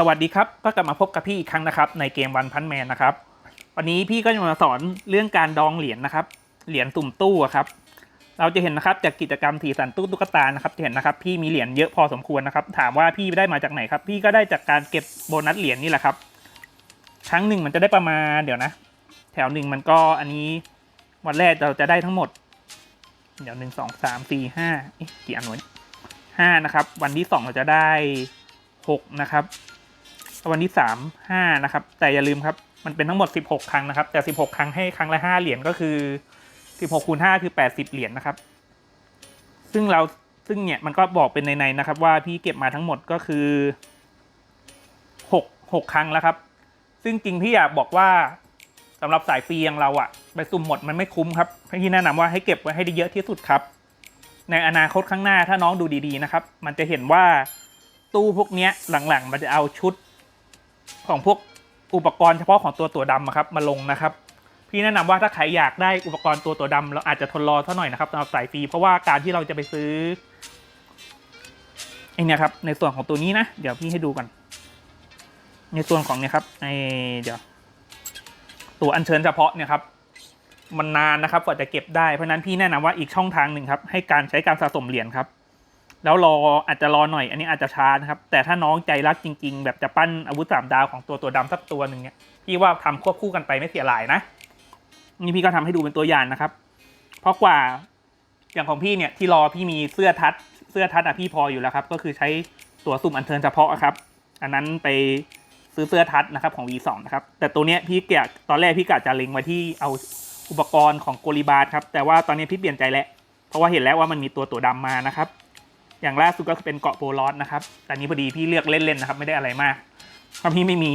สวัสดีครับก็กลับมาพบกับพี่อีกครั้งนะครับ ในเกมวันพันแมนนะครับ วันนี้พี่ก็จะมาสอนเรื่องการดองเหรียญนะครับ เหรียญตุ่มตู้ครับ เราจะเห็นนะครับจากกิจกรรมสีสันตู้ตุ๊กตานะครับจะเห็นนะครับพี่มีเหรียญเยอะพอสมควรนะครับ ถามว่าพี่ได้มาจากไหนครับ พี่ก็ได้จากการเก็บโบนัสเหรียญนี่แหละครับ ครั้งหนึ่งมันจะได้ประมาณเดี๋ยวนะ แถวหนึ่งมันก็อันนี้วันแรกเราจะได้ทั้งหมด เดี๋ยวหนึ่งสองสามสี่ห้าเอ๊ะกี่อันวะเนี่ยห้านะครับ วันที่สองเราจะได้หกนะครับ วันที่สามห้านะครับ แต่อย่าลืมครับมันเป็นทั้งหมดสิบหกครั้งนะครับ แต่สิบหกครั้งให้ครั้งละห้าเหรียญก็คือสิบหกคูณห้าคือแปดสิบเหรียญนะครับ ซึ่งเราซึ่งเนี่ยมันก็บอกเป็นในๆนะครับ ว่าพี่เก็บมาทั้งหมดก็คือหกหกครั้งแล้วครับ ซึ่งจริงพี่อยากบอกว่าสำหรับสายฟรีอย่างเราอะไปสุ่มหมดมันไม่คุ้มครับพี่แนะนำว่าให้เก็บไว้ให้ได้เยอะที่สุดครับ ในอนาคตข้างหน้าถ้าน้องดูดีๆนะครับ มันจะเห็นว่าตู้พวกนี้หลังๆ มันจะเอาชุด ของพวกอุปกรณ์เฉพาะของตัวตัวดำครับมาลงนะครับ พี่แนะนำว่าถ้าใครอยากได้อุปกรณ์ตัวตัวดำเราอาจจะทนรอเท่าหน่อยนะครับสำหรับสายฟรีเพราะว่าการที่เราจะไปซื้อไอเนี่ยครับในส่วนของตัวนี้นะเดี๋ยวพี่ให้ดูกันในส่วนของเนี่ยครับไอเดี๋ยว ตัวอัญเชิญเฉพาะเนี่ยครับมันนานนะครับกว่าจะเก็บได้เพราะฉะนั้นพี่แนะนำว่าอีกช่องทางหนึ่งครับให้การใช้การสะสมเหรียญครับ แล้วรออาจจะรอหน่อย อันนี้อาจจะช้านะครับ แต่ถ้าน้องใจรักจริง ๆ แบบจะปั้นอาวุธสามดาวของตัวตัวดำสักตัวหนึ่งเนี่ยพี่ว่าทำควบคู่กันไปไม่เสียหลายนะนี่พี่ก็ทำให้ดูเป็นตัวอย่างนะครับ เพราะกว่าอย่างของพี่เนี่ยที่รอพี่มีเสื้อทัดเสื้อทัดอะพี่พออยู่แล้วครับ ก็คือใช้ตัวสุ่มอันเทิร์นเฉพาะครับ อันนั้นไปซื้อเสื้อทัดนะครับของ V2 นะครับ แต่ตัวเนี้ยพี่เกียตอนแรกพี่กะจะเล็งไว้ที่เอาอุปกรณ์ของโกลิบาร์ครับ แต่ว่าตอนนี้พี่เปลี่ยนใจแล้ว เพราะว่าเห็นแล้วว่ามันมีตัวตัวดำมานะครับ อย่างล่าสุดก็คือเป็นเกาะโบลอสนะครับแต่นี้พอดีพี่เลือกเล่นๆนะครับไม่ได้อะไรมาก เพราะพี่ไม่มี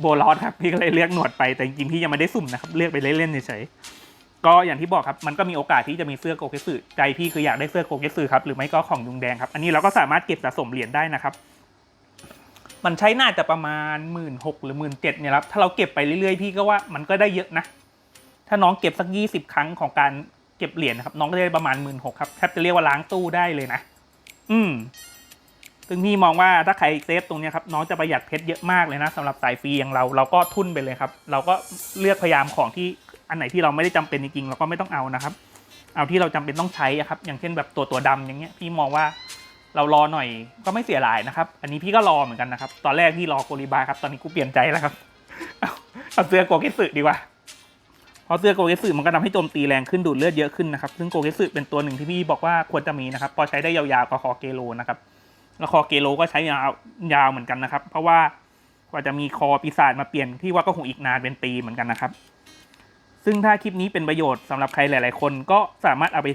โบลอสครับพี่ก็เลยเลือกหนวดไปแต่จริงๆพี่ยังไม่ได้สุ่มนะครับเลือกไปเล่นๆเฉยๆก็อย่างที่บอกครับมันก็มีโอกาสที่จะมีเสื้อโกเกสึใจพี่คืออยากได้เสื้อโกเกสึครับหรือไม่ก็ของยุงแดงครับอันนี้เราก็สามารถเก็บสะสมเหรียญได้นะครับมันใช้น่าจะประมาณหมื่นหกหรือหมื่นเจ็ดเนี่ยครับถ้าเราเก็บไปเรื่อยๆพี่ก็ว่ามันก็ได้เยอะนะ ถ้าน้องเก็บสักยี่สิบครั้งของการเก็บเหรียญนะครับน้องก็ได้ประมาณหมื่นหกครับแทบจะเรียกว่าล้างตู้ได้เลยนะ อืมซึ่งพี่มองว่าถ้าใครเซฟตรงนี้ครับน้องจะประหยัดเพชรเยอะมากเลยนะสำหรับสายฟรีอย่างเราเราก็ทุ่นไปเลยครับ เราก็เลือกพยายามของที่อันไหนที่เราไม่ได้จำเป็นจริงๆเราก็ไม่ต้องเอานะครับ เอาที่เราจำเป็นต้องใช้ครับ อย่างเช่นแบบตัวตัวดำอย่างเงี้ย พี่มองว่าเรารอหน่อยก็ไม่เสียหายนะครับ อันนี้พี่ก็รอเหมือนกันนะครับ ตอนแรกพี่รอโกลิบาครับตอนนี้กูเปลี่ยนใจแล้วครับเอาเสื้อโกเกสึดีกว่า ราะเสื้อโกเกสึมันก็ทำให้โจมตีแรงขึ้นดูดเลือดเยอะขึ้นนะครับ ซึ่งโกเกสึเป็นตัวหนึ่งที่พี่บอกว่าควรจะมีนะครับพอใช้ได้ยาวๆกว่าคอเกโลนะครับ แล้วคอเกโลก็ใช้ยาวยาวเหมือนกันนะครับ เพราะว่ากว่าจะมีคอปีศาจมาเปลี่ยนพี่ว่าก็คงอีกนานเป็นปีเหมือนกันนะครับ ซึ่งถ้าคลิปนี้เป็นประโยชน์สำหรับใครหลาย ๆ คนก็สามารถเอาไป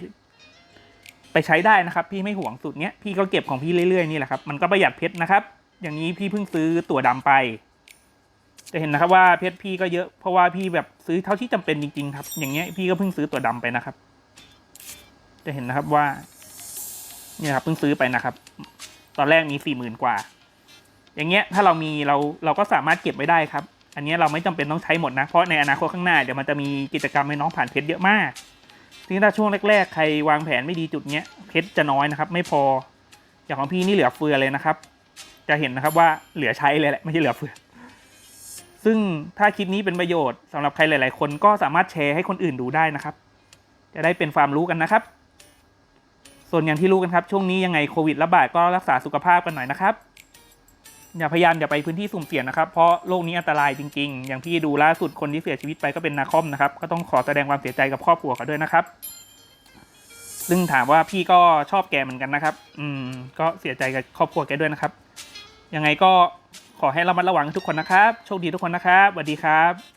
ไปใช้ได้นะครับ พี่ไม่ห่วงสูตรเนี้ยพี่ก็เก็บของพี่เรื่อยๆนี่แหละครับมันก็ประหยัดเพชรนะครับ อย่างนี้พี่เพิ่งซื้อตั๋วดำไป จะเห็นนะครับว่าเพชรพี่ก็เยอะเพราะว่าพี่แบบซื้อเท่าที่จำเป็นจริง ๆ ครับ อย่างเงี้ยพี่ก็เพิ่งซื้อตัวดำไปนะครับ จะเห็นนะครับว่าเนี่ยครับเพิ่งซื้อไปนะครับ ตอนแรกมีสี่หมื่นกว่า อย่างเงี้ยถ้าเรามีเราเราก็สามารถเก็บไว้ได้ครับ อันนี้เราไม่จำเป็นต้องใช้หมดนะเพราะในอนาคตข้างหน้าเดี๋ยวมันจะมีกิจกรรมให้น้องผ่านเพชรเยอะมากซึ่งถ้าช่วงแรก ๆ ใครวางแผนไม่ดีจุดเนี้ยเพชรจะน้อยนะครับ ไม่พออย่างของพี่นี่เหลือเฟือเลยนะครับ จะเห็นนะครับว่าเหลือใช้เลยแหละไม่ใช่เหลือเฟือ ซึ่งถ้าคลิปนี้เป็นประโยชน์สำหรับใครหลาย ๆ คนก็สามารถแชร์ให้คนอื่นดูได้นะครับ จะได้เป็นความรู้กันนะครับ ส่วนอย่างที่รู้กันครับ ช่วงนี้ยังไงโควิดระบาดก็รักษาสุขภาพกันหน่อยนะครับ อย่าพยายามอย่าไปพื้นที่สุ่มเสี่ยงนะครับ เพราะโรคนี้อันตรายจริง ๆ อย่างที่ดูล่าสุดคนที่เสียชีวิตไปก็เป็นนาคอมนะครับ ก็ต้องขอแสดงความเสียใจกับครอบครัวเขาด้วยนะครับ ซึ่งถามว่าพี่ก็ชอบแกเหมือนกันนะครับ อืม ก็เสียใจกับครอบครัวแกด้วยนะครับ ยังไงก็ ขอให้ระมัดระวังทุกคนนะครับ โชคดีทุกคนนะครับสวัสดีครับ